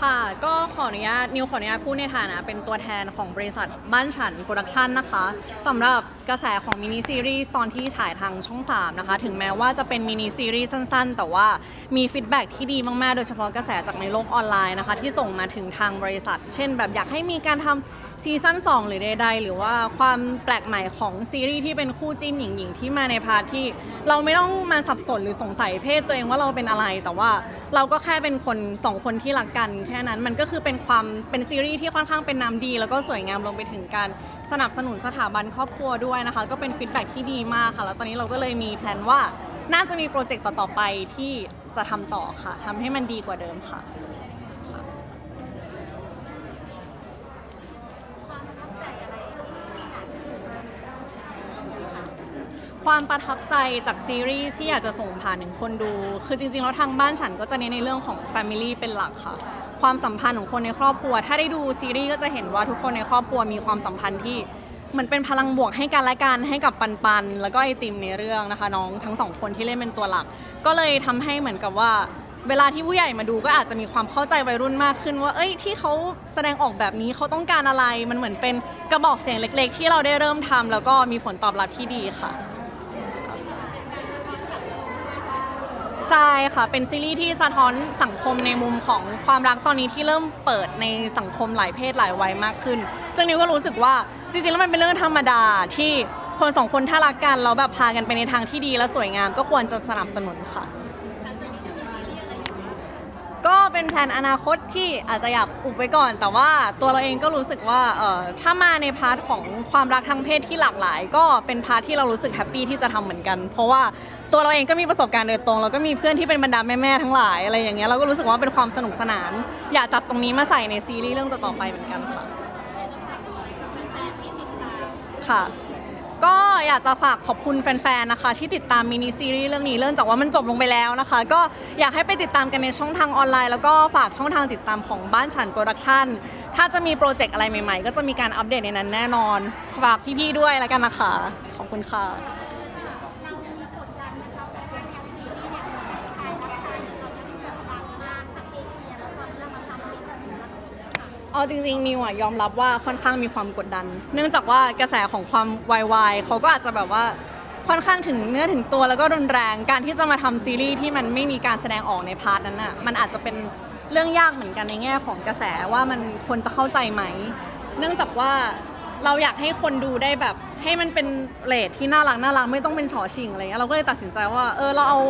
ค่ะ ก็ขออนุญาตนิวขออนุญาตพูดในฐานะเป็นตัวแทนของบริษัทบ้านฉันโปรดักชันนะคะสำหรับ กระแสของมินิซีรีส์ตอนที่ฉายทางช่อง 3 นะคะ ถึงแม้ว่าจะเป็นมินิซีรีส์สั้นๆ แต่ว่ามีฟีดแบ็กที่ดีมากๆ โดยเฉพาะกระแสจากในโลกออนไลน์นะคะ ที่ส่งมาถึงทางบริษัท เช่นแบบอยากให้มีการทำซีซั่น2 หรือใดๆ หรือว่าความแปลกใหม่ของซีรีส์ที่เป็นคู่จิ้นหญิงๆ ที่มาในพาร์ทที่ เราไม่ต้องมาสับสนหรือสงสัยเพศตัวเองว่าเราเป็นอะไร แต่ว่าเราก็แค่เป็นคนสองคนที่รักกันแค่นั้นมันก็คือเป็นความเป็นซีรีส์ที่ค่อนข้างเป็นน้ำดี แล้วก็สวยงามรวมไปถึงการสนับสนุนสถาบันครอบครัวด้วยนะคะ ก็เป็นฟีดแบ็กที่ดีมากค่ะ แล้วตอนนี้เราก็เลยมีแผนว่าน่าจะมีโปรเจกต์ต่อๆไปที่จะทำต่อค่ะทำให้มันดีกว่าเดิมค่ะ ความประทับใจจากซีรีส์ที่อยากจะส่งผ่านถึงคนดู คือจริงๆ แล้วทางบ้านฉันก็จะเน้นในเรื่องของ Family เป็นหลักค่ะ ความสัมพันธ์ของคนในครอบครัว ถ้าได้ดูซีรีส์ก็จะเห็นว่าทุกคนในครอบครัวมีความสัมพันธ์ที่ เหมือนเป็นพลังบวกให้กันและกันให้กับปันปันๆแล้วก็ไอติมในเรื่องนะคะ น้องทั้งสองคนที่เล่นเป็นตัวหลัก ก็เลยทำให้เหมือนกับว่า เวลาที่ผู้ใหญ่มาดูก็อาจจะมีความเข้าใจวัยรุ่นมากขึ้นว่า เอ้ยที่เขาแสดงออกแบบนี้เขาต้องการอะไร มันเหมือนเป็นกระบอกเสียงเล็ก ๆ ที่เราได้เริ่มทำแล้วก็มีผลตอบรับที่ดีค่ะ ใช่ค่ะ เป็นซีรีส์ที่สะท้อนสังคมในมุมของความรักตอนนี้ที่เริ่มเปิดในสังคมหลายเพศหลายวัยมากขึ้น ซึ่งนิวก็รู้สึกว่า จริงๆแล้วมันเป็นเรื่องธรรมดาที่คนสองคนถ้ารักกันแล้วแบบพากันไปในทางที่ดีและสวยงามก็ควรจะสนับสนุนค่ะ ก็เป็นแผนอนาคตที่อาจจะอยากอุบไว้ก่อน แต่ว่าตัวเราเองก็รู้สึกว่าเออถ้ามาในพาร์ทของความรักทางเพศที่หลากหลาย ก็เป็นพาร์ทที่เรารู้สึกแฮปปี้ที่จะทำเหมือนกัน เพราะว่าตัวเราเองก็มีประสบการณ์โดยตรงแล้วก็มีเพื่อนที่เป็นบรรดาแม่ๆทั้งหลายอะไรอย่างเงี้ยเราก็รู้สึกว่าเป็นความสนุกสนาน อยากจับตรงนี้มาใส่ในซีรีส์เรื่องต่อๆไปเหมือนกันค่ะ ค่ะ ก็อยากจะฝากขอบคุณแฟนๆ นะคะ ที่ติดตามมินิซีรีส์เรื่องนี้เริ่มจากว่ามันจบลงไปแล้วนะคะ ก็อยากให้ไปติดตามกันในช่องทางออนไลน์ แล้วก็ฝากช่องทางติดตามของบ้านฉันโปรดักชั่นถ้าจะมีโปรเจกต์อะไรใหม่ๆ ก็จะมีการอัปเดตในนั้นแน่นอนฝากพี่ๆด้วยแล้วกันนะคะ ขอบคุณค่ะ เอาจริงๆนิวอะยอมรับว่าค่อนข้างมีความกดดัน เนื่องจากว่ากระแสของความวายวายเขาก็อาจจะแบบว่าค่อนข้างถึงเนื้อถึงตัวแล้วก็รุนแรงการที่จะมาทำซีรีส์ที่มันไม่มีการแสดงออกในพาร์ทนั้นอะมันอาจจะเป็นเรื่องยากเหมือนกันในแง่ของกระแสว่ามันคนจะเข้าใจไหม เนื่องจากว่าเราอยากให้คนดูได้แบบ ให้มันเป็นเลทที่น่ารักน่ารักไม่ต้องเป็นฉอชิงอะไรเงี้ยเราก็เลยตัดสินใจว่าเออเราเอา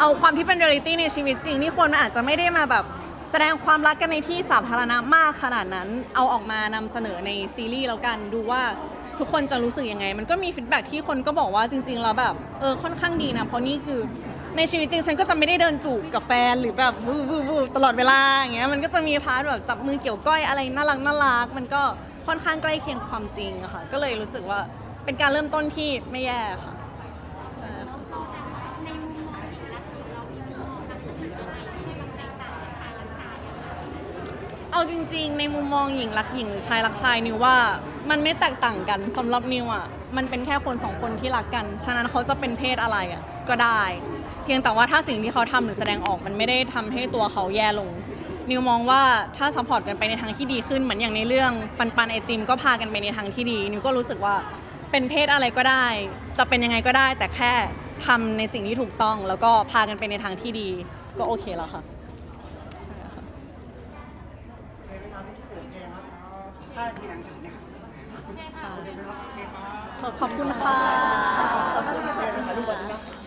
เอาความที่เป็นเรียลิตี้ในชีวิตจริงที่คนมันอาจจะไม่ได้มาแบบ แสดงความรักกันในที่สาธารณะมากขนาดนั้น เอาออกมานำเสนอในซีรีส์แล้วกันดูว่าทุกคนจะรู้สึกยังไง มันก็มีฟีดแบ็กที่คนก็บอกว่าจริงๆแล้วแบบเออค่อนข้างดีนะ เพราะนี่คือในชีวิตจริงฉันก็จะไม่ได้เดินจูบกับแฟนหรือแบบวูบูบูตลอดเวลาอย่างเงี้ยมันก็จะมีพาร์ทแบบจับมือเกี่ยวก้อยอะไรน่ารักน่ารักมันก็ค่อนข้างใกล้เคียงความจริงอะค่ะก็เลยรู้สึกว่าเป็นการเริ่มต้นที่ไม่แย่ค่ะเออ เอา จริง ๆ ในมุมมองหญิงรักหญิงหรือชายรักชายนิวว่า มันไม่แตกต่างกันสำหรับนิวอะมันเป็นแค่คนสองคนที่รักกัน ฉะนั้นเขาจะเป็นเพศอะไรอะก็ได้ เพียงแต่ว่าถ้าสิ่งที่เขาทำหรือแสดงออกมันไม่ได้ทำให้ตัวเขาแย่ลง นิวมองว่าถ้าซัพพอร์ตกันไปในทางที่ดีขึ้นเหมือนอย่างในเรื่องปันปันไอติมก็พากันไปในทางที่ดีนิวก็รู้สึกว่าเป็นเพศอะไรก็ได้ จะเป็นยังไงก็ได้ แต่แค่ทำในสิ่งที่ถูกต้อง แล้วก็พากันไปในทางที่ดี ก็โอเคแล้วค่ะ ใช้เวลาไม่กี่สิบนาทีครับห้านาทีหลังจากนี้ขอบคุณค่ะ ขอบคุณที่เจอกันนะลูกวันนี้นะ